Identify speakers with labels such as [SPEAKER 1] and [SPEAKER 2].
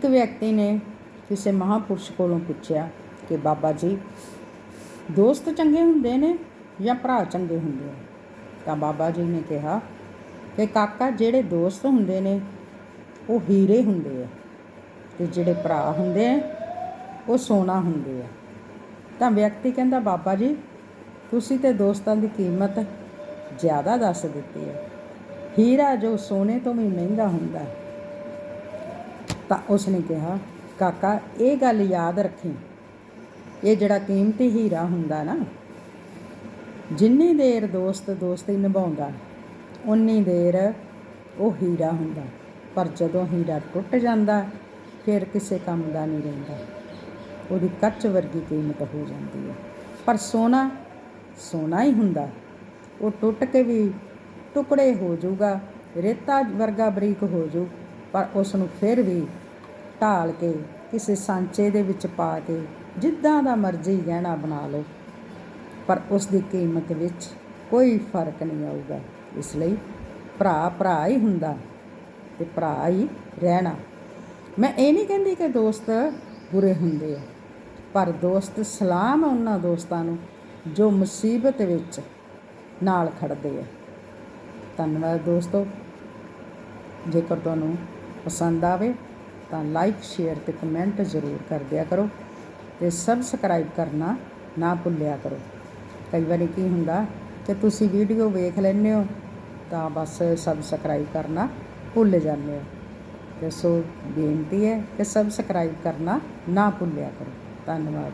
[SPEAKER 1] ਇੱਕ ਵਿਅਕਤੀ ਨੇ ਕਿਸੇ ਮਹਾਪੁਰਸ਼ ਕੋਲੋਂ ਪੁੱਛਿਆ ਕਿ ਬਾਬਾ ਜੀ, ਦੋਸਤ ਚੰਗੇ ਹੁੰਦੇ ਨੇ ਜਾਂ ਭਰਾ ਚੰਗੇ ਹੁੰਦੇ ਨੇ? ਤਾਂ ਬਾਬਾ ਜੀ ਨੇ ਕਿਹਾ ਕਿ ਕਾਕਾ ਜਿਹੜੇ ਦੋਸਤ ਹੁੰਦੇ ਨੇ, ਉਹ ਹੀਰੇ ਹੁੰਦੇ ਆ ਤੇ ਜਿਹੜੇ ਭਰਾ ਹੁੰਦੇ ਆ, ਉਹ ਸੋਨਾ ਹੁੰਦੇ ਆ। ਤਾਂ ਵਿਅਕਤੀ ਕਹਿੰਦਾ, ਬਾਬਾ ਜੀ, ਤੁਸੀਂ ਤੇ ਦੋਸਤਾਂ ਦੀ ਕੀਮਤ ਜ਼ਿਆਦਾ ਦੱਸ ਦਿੱਤੀ ਹੈ। ਹੀਰਾ ਜੋ ਸੋਨੇ ਤੋਂ ਵੀ ਮਹਿੰਗਾ ਹੁੰਦਾ ਹੈ ਤਾਂ ਉਸਨੇ ਕਿਹਾ, ਕਾਕਾ, ਇਹ ਗੱਲ ਯਾਦ ਰੱਖੀ। ਇਹ ਜਿਹੜਾ ਕੀਮਤੀ ਹੀਰਾ ਹੁੰਦਾ ਨਾ, ਜਿੰਨੀ ਦੇਰ ਦੋਸਤ ਦੋਸਤੀ ਨਿਭਾਉਂਦਾ, ਉਨੀ ਦੇਰ ਉਹ ਹੀਰਾ ਹੁੰਦਾ। ਪਰ ਜਦੋਂ ਹੀਰਾ ਟੁੱਟ ਜਾਂਦਾ, ਫਿਰ ਕਿਸੇ ਕੰਮ ਦਾ ਨਹੀਂ ਰਹਿੰਦਾ। ਉਹਦੀ ਕੱਚ ਵਰਗੀ ਕੀਮਤ ਹੋ ਜਾਂਦੀ ਹੈ। ਪਰ ਸੋਨਾ ਸੋਨਾ ਹੀ ਹੁੰਦਾ। ਉਹ ਟੁੱਟ ਕੇ ਵੀ ਟੁਕੜੇ ਹੋ ਜਾਊਗਾ, ਰੇਤਾ ਵਰਗਾ ਬਰੀਕ ਹੋ ਜਾਊ, ਪਰ ਉਸ ਨੂੰ ਫਿਰ ਵੀ ਢਾਲ ਕੇ ਕਿਸੇ ਸਾਂਚੇ ਦੇ ਵਿੱਚ ਪਾ ਕੇ ਜਿੱਦਾਂ ਦਾ ਮਰਜ਼ੀ ਗਹਿਣਾ ਬਣਾ ਲਓ। ਪਰ ਉਸ ਦੀ ਕੀਮਤ ਵਿੱਚ ਕੋਈ ਫ਼ਰਕ ਨਹੀਂ ਆਊਗਾ। ਇਸ ਲਈ ਭਰਾ ਭਰਾ ਹੀ ਹੁੰਦਾ ਤੇ ਭਰਾ ਹੀ ਰਹਿਣਾ। ਮੈਂ ਇਹ ਨਹੀਂ ਕਹਿੰਦੀ ਕਿ ਦੋਸਤ ਬੁਰੇ ਹੁੰਦੇ ਆ, ਪਰ ਦੋਸਤ ਸਲਾਮ ਉਹਨਾਂ ਦੋਸਤਾਂ ਨੂੰ ਜੋ ਮੁਸੀਬਤ ਵਿੱਚ ਨਾਲ ਖੜਦੇ ਆ। ਧੰਨਵਾਦ ਦੋਸਤੋ। ਜੇਕਰ ਤੁਹਾਨੂੰ ਪਸੰਦ ਆਵੇ ਤਾਂ ਲਾਈਕ ਸ਼ੇਅਰ ਤੇ ਕਮੈਂਟ ਜ਼ਰੂਰ ਕਰ ਦਿਆ ਕਰੋ ਤੇ ਸਬਸਕ੍ਰਾਈਬ ਕਰਨਾ ਨਾ ਭੁੱਲਿਆ ਕਰੋ। ਕਈ ਵਾਰੀ ਕੀ ਹੁੰਦਾ ਕਿ ਤੁਸੀਂ ਵੀਡੀਓ ਵੇਖ ਲੈਂਦੇ ਹੋ ਤਾਂ ਬਸ ਸਬਸਕ੍ਰਾਈਬ ਕਰਨਾ ਭੁੱਲ ਜਾਂਦੇ ਹੋ। ਤੇ ਸੋ ਬੇਨਤੀ ਹੈ ਕਿ ਸਬਸਕ੍ਰਾਈਬ ਕਰਨਾ ਨਾ ਭੁੱਲਿਆ ਕਰੋ। ਧੰਨਵਾਦ।